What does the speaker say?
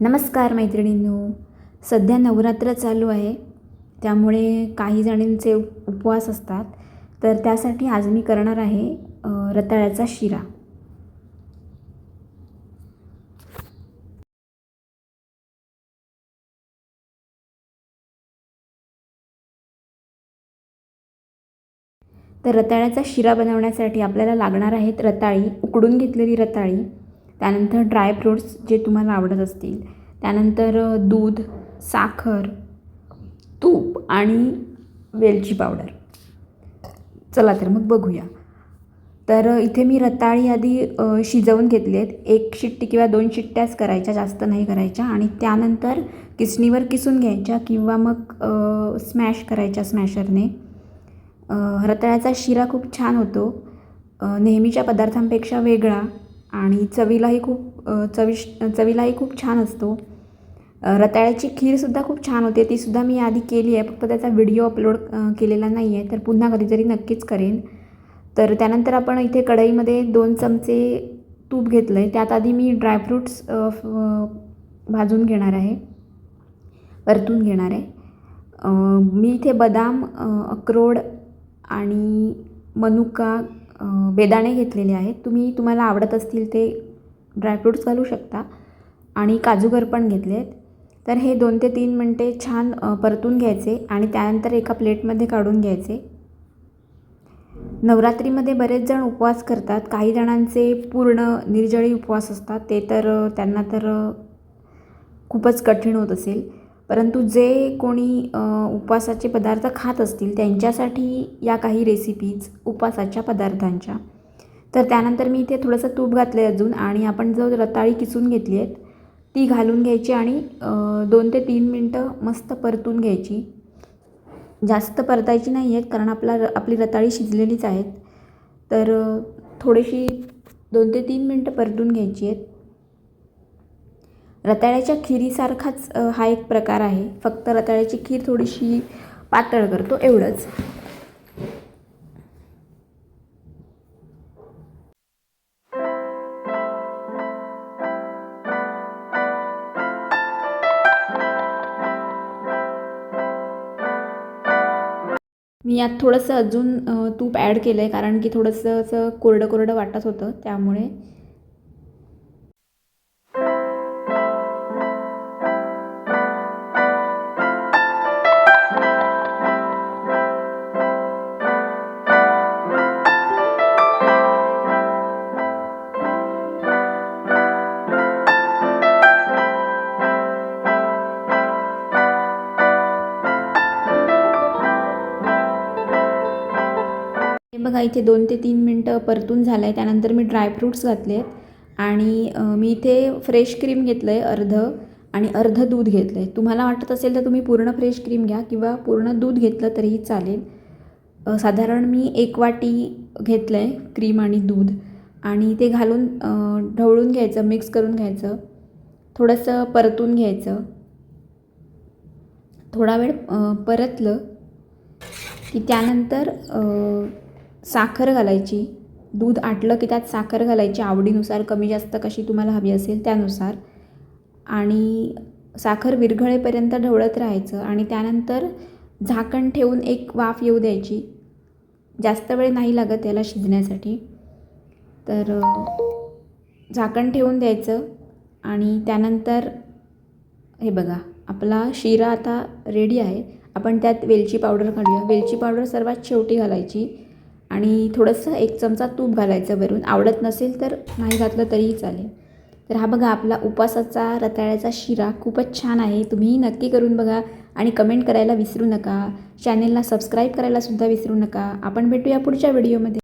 नमस्कार मैत्रिणींनो. सध्या नवरात्र चालू आहे. त्यामुळे काही जणींचे उपवास असतात. तर त्यासाठी आज मी करणार आहे रताळ्याचा शिरा. तर रताळ्याचा शिरा बनवण्यासाठी आपल्याला लागणार आहेत रताळी उकडून घेतलेली रताळी. त्यानंतर ड्रायफ्रूट्स जे तुम्हाला आवडत असतील. त्यानंतर दूध साखर तूप आणि वेलची पावडर चला तर मग बघूया. तर इथे मी रताळी आधी शिजवून घेतली आहेत. एक शिट्टी किंवा दोन शिट्ट्याच करायच्या जास्त नाही करायच्या. आणि त्यानंतर किसणीवर किसून घ्यायच्या किंवा मग स्मॅश करायच्या स्मॅशरने रताळ्याचा शिरा खूप छान होतो. नेहमीच्या पदार्थांपेक्षा वेगळा. आणि चवीलाही खूप अ, चविश चवीलाही खूप छान असतो. रताळ्याची खीरसुद्धा खूप छान होते. तीसुद्धा मी आधी केली आहे. फक्त त्याचा व्हिडिओ अपलोड केलेला नाही आहे. तर पुन्हा कधीतरी नक्कीच करेन. तर त्यानंतर आपण इथे कढईमध्ये दोन चमचे तूप घेतलं आहे त्यात आधी मी ड्रायफ्रूट्स भाजून घेणार आहे. परतून घेणार आहे. मी इथे बदाम अक्रोड आणि मनुका बेदाणे घेतलेले आहेत. तुम्ही तुम्हाला आवडत असतील ते ड्रायफ्रूट्स घालू शकता आणि काजूगर पण घेतले आहेत तर हे दोन ते तीन मिनटे छान परतून घ्यायचे आणि त्यानंतर एका प्लेटमध्ये काढून घ्यायचे. नवरात्रीमध्ये बरेच जण उपवास करतात. काही जणांचे पूर्ण निर्जळी उपवास असतात. ते तर त्यांना तर खूपच कठीण होत असेल. परंतु जे कोणी उपवासाचे पदार्थ खात असतील त्यांच्यासाठी या काही रेसिपीज उपवासाच्या पदार्थांच्या. तर त्यानंतर मी इथे थोडंसं तूप घातलं आहे अजून आणि आपण जो रताळी किसून घेतली आहेत ती घालून घ्यायची आणि दोन ते तीन मिनटं मस्त परतून घ्यायची. जास्त परतायची नाही आहेत कारण आपला आपली रताळी शिजलेलीच आहेत. तर थोडीशी दोन ते तीन मिनटं परतून घ्यायची आहेत. रताळ्याच्या खिरीसारखाच हा एक प्रकार आहे. फक्त रताळ्याची खीर थोडीशी पातळ करतो एवढंच. मी यात थोडंसं अजून तूप ॲड केलं आहे कारण की थोडंसं असं कोरडं कोरडं वाटत होतं त्यामुळे बघा इथे दोन ते तीन मिनटं परतून झालं आहे त्यानंतर मी ड्रायफ्रूट्स घातले आहेत आणि मी इथे फ्रेश क्रीम घेतलं आहे अर्धं आणि अर्धं दूध घेतलं आहे तुम्हाला वाटत असेल तर तुम्ही पूर्ण फ्रेश क्रीम घ्या किंवा पूर्ण दूध घेतलं तरीही चालेल. साधारण मी एक वाटी घेतलं आहे क्रीम आणि दूध. आणि ते घालून ढवळून घ्यायचं मिक्स करून घ्यायचं. थोडंसं परतून घ्यायचं. थोडा वेळ परतलं की त्यानंतर साखर घालायची. दूध आटलं की त्यात साखर घालायची. आवडीनुसार कमी जास्त कशी तुम्हाला हवी असेल त्यानुसार. आणि साखर विरघळेपर्यंत ढवळत राहायचं. आणि त्यानंतर झाकण ठेवून एक वाफ येऊ द्यायची. जास्त वेळ नाही लागत याला शिजण्यासाठी. तर झाकण ठेवून द्यायचं. आणि त्यानंतर हे बघा आपला शिरा आता रेडी आहे. आपण त्यात वेलची पावडर घालूया. वेलची पावडर सर्वात शेवटी घालायची. आणि थोडंसं एक चमचा तूप घालायचं वरून. आवडत नसेल तर नाही घातलं तरीही चालेल. तर हा बघा आपला उपासाचा रताळ्याचा शिरा खूपच छान आहे. तुम्हीही नक्की करून बघा आणि कमेंट करायला विसरू नका. चॅनेलला सबस्क्राईब करायला सुद्धा विसरू नका. आपण भेटूया पुढच्या व्हिडिओमध्ये.